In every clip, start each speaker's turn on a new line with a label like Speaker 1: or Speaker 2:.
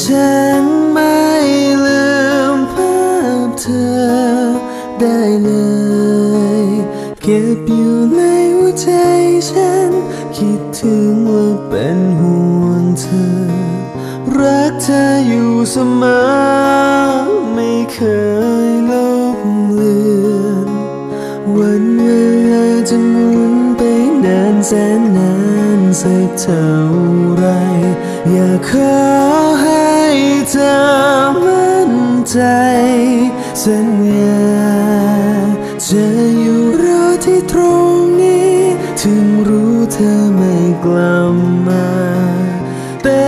Speaker 1: ฉันไม่ลืมภาพเธอได้เลย เก็บอยู่ในหัวใจฉัน คิดถึงว่าเป็นห่วงเธอ รักเธออยู่เสมอ ไม่เคยลบเลือน วันเวลาจะหมุนไปนานแสนนานสักเท่าไร อย่าเคย ใจสัญญาจะอยู่รอที่ตรงนี้ ถึงรู้เธอไม่กลับมา แต่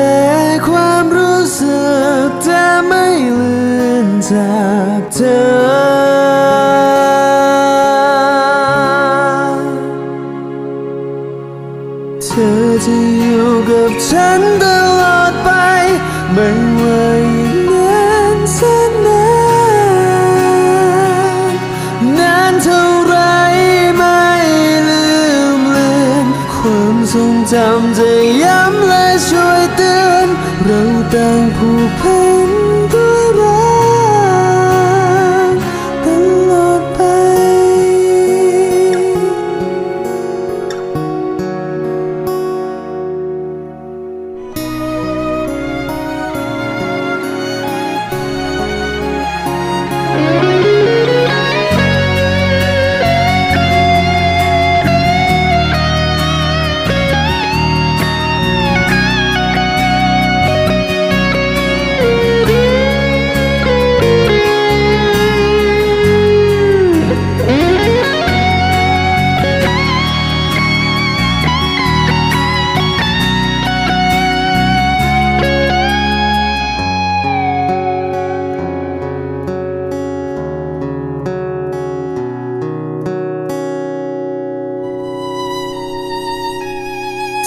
Speaker 1: ความรู้สึกจะไม่เลือนจากเธอเธอจะอยู่กับฉัน ความทรงจำจะ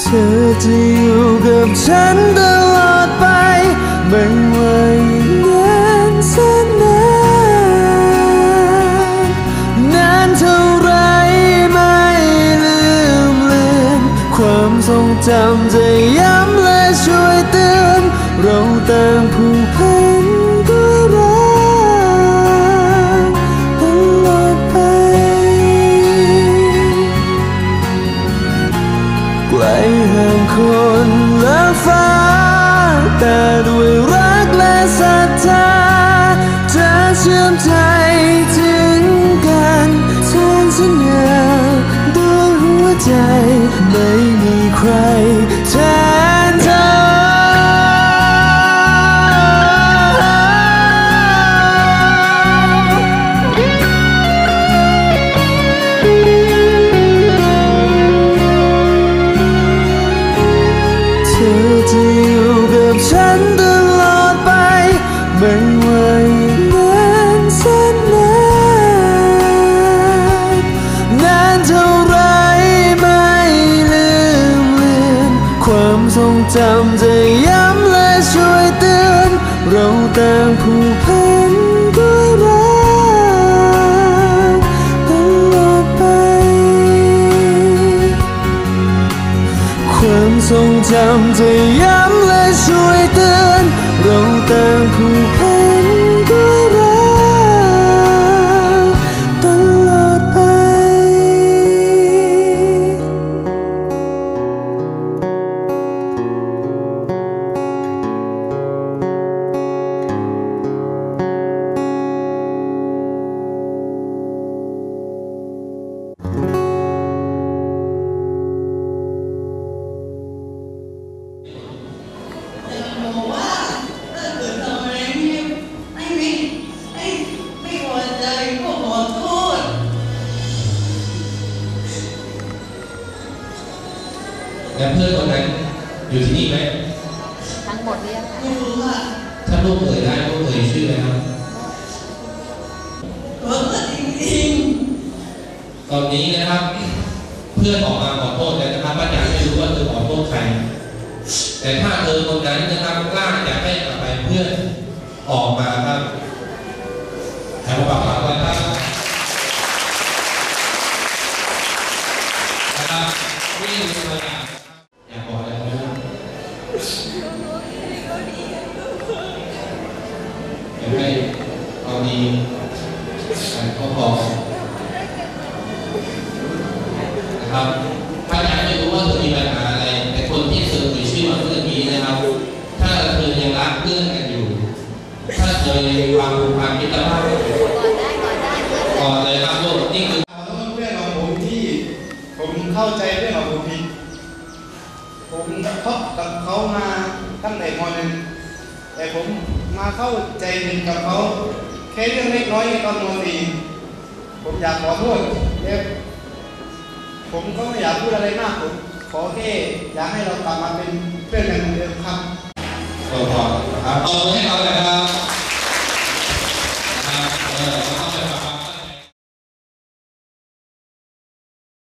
Speaker 1: ธอจะอยู่กับฉันตลอดไป ไม่ว่าอีกนานแสนนานนานเท่าไรไม่ลืมเลือนความทรงจำจะย้ำและช่วยเตือนเราต่างผู ความทรงจำจะย้ำและช่วยเตือนเราต่ อยู่
Speaker 2: ที่
Speaker 3: นี่ไหม
Speaker 4: ทั้งหมดเนี่ยค่ะ
Speaker 2: ไม่รู้ว่า
Speaker 3: ถ้าลูกเอ่ยได้ลูกเอ่ยชื่ออะไรครับ
Speaker 2: ขอโทษจริง
Speaker 3: ตอนนี้นะครับ เพื่อนออกมาขอโทษแล้วนะครับป้าจ๋าไม่รู้ว่าเธอขอโทษใคร แต่ถ้าเธอคนนั้นนะครับกล้าจะให้อภัยเพื่อนออกมาครับแถวปากปากไว้ครับนะครับนี่คือตัวอย่างอยากบอกอะไรไหมลูกอยา ก็พอนะครับพระอาจารย์ไม่รู้ว่าเธอมีปัญหาอะไร แต่คนที่เสนอชื่อมาเมื่อกี้นะครับ ถ้าเธอยังรักเพื่อนกันอยู่ ถ้าเธอยังมีความผูกพันมิตรภาพกันอยู่
Speaker 4: ก่อนได้ก่อนได้เพื่อน
Speaker 3: ก่อนเลยครับลูกนี่คือ
Speaker 5: ขอโทษเพื่อนของผมที่ ผมเข้าใจเพื่อนของผมผิดผมคบกับเขามาตั้งแต่มหนึ่งแต่ผมมาเข้าใจผิดกับเขา ค่เรื่องเล็กน้อยในตอนม .4 ผมอยากขอโทษเนี่ยผมก็ไม่อยากพูดอะไรมากผมขอแค่อยากให้เรากลับมาเป็นเพื่อนกันเหมือนเดิมครับ
Speaker 3: ตัวพอครับตบมือให้เขาเลยครับ